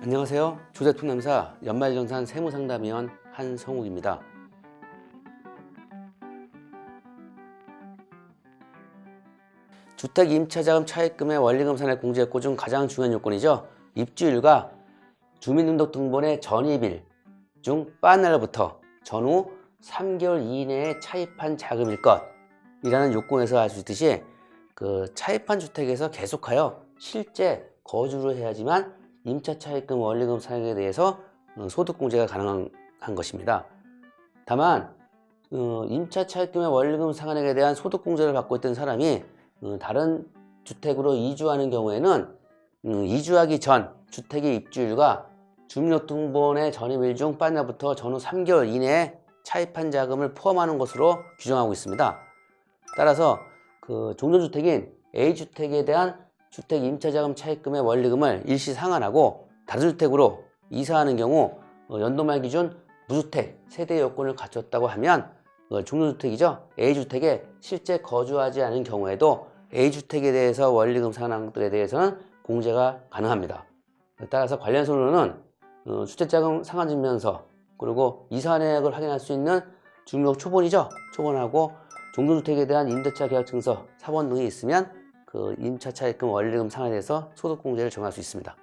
안녕하세요. 조세통 남사 연말정산 세무상담위원 한성욱입니다. 주택 임차자금 차입금의 원리금 산액 공제 요건 중 가장 중요한 요건이죠. 입주일과 주민등록등본의 전입일 중 빠날부터 전후 3개월 이내에 차입한 자금일 것이라는 요건에서 알 수 있듯이 그 차입한 주택에서 계속하여 실제 거주를 해야지만 임차 차입금 원리금 사용에 대해서 어, 소득 공제가 가능한 한 것입니다. 다만 어, 임차 차입금의 원리금 상환액에 대한 소득 공제를 받고 있던 사람이 어, 다른 주택으로 이주하는 경우에는 음, 이주하기 전 주택의 입주일과 주민등록번의 전입일 중 빠날부터 전후 3개월 이내에 차입한 자금을 포함하는 것으로 규정하고 있습니다. 따라서 그 종전주택인 A주택에 대한 주택 임차자금 차입금의 원리금을 일시 상환하고 다른 주택으로 이사하는 경우 어, 연도말 기준 무주택 세대 요건을 갖췄다고 하면 어, 종전주택이죠. A주택에 실제 거주하지 않은 경우에도 A주택에 대해서 원리금 상환들에 대해서는 공제가 가능합니다. 따라서 관련 서류는 어, 주택자금 상환증명서 그리고 이사 내역을 확인할 수 있는 주민등록 초본이죠. 초본하고 종전주택에 대한 임대차 계약증서, 사본 등이 있으면 그 임차 차입금 원리금 상환에 대해서 소득 공제를 정할 수 있습니다.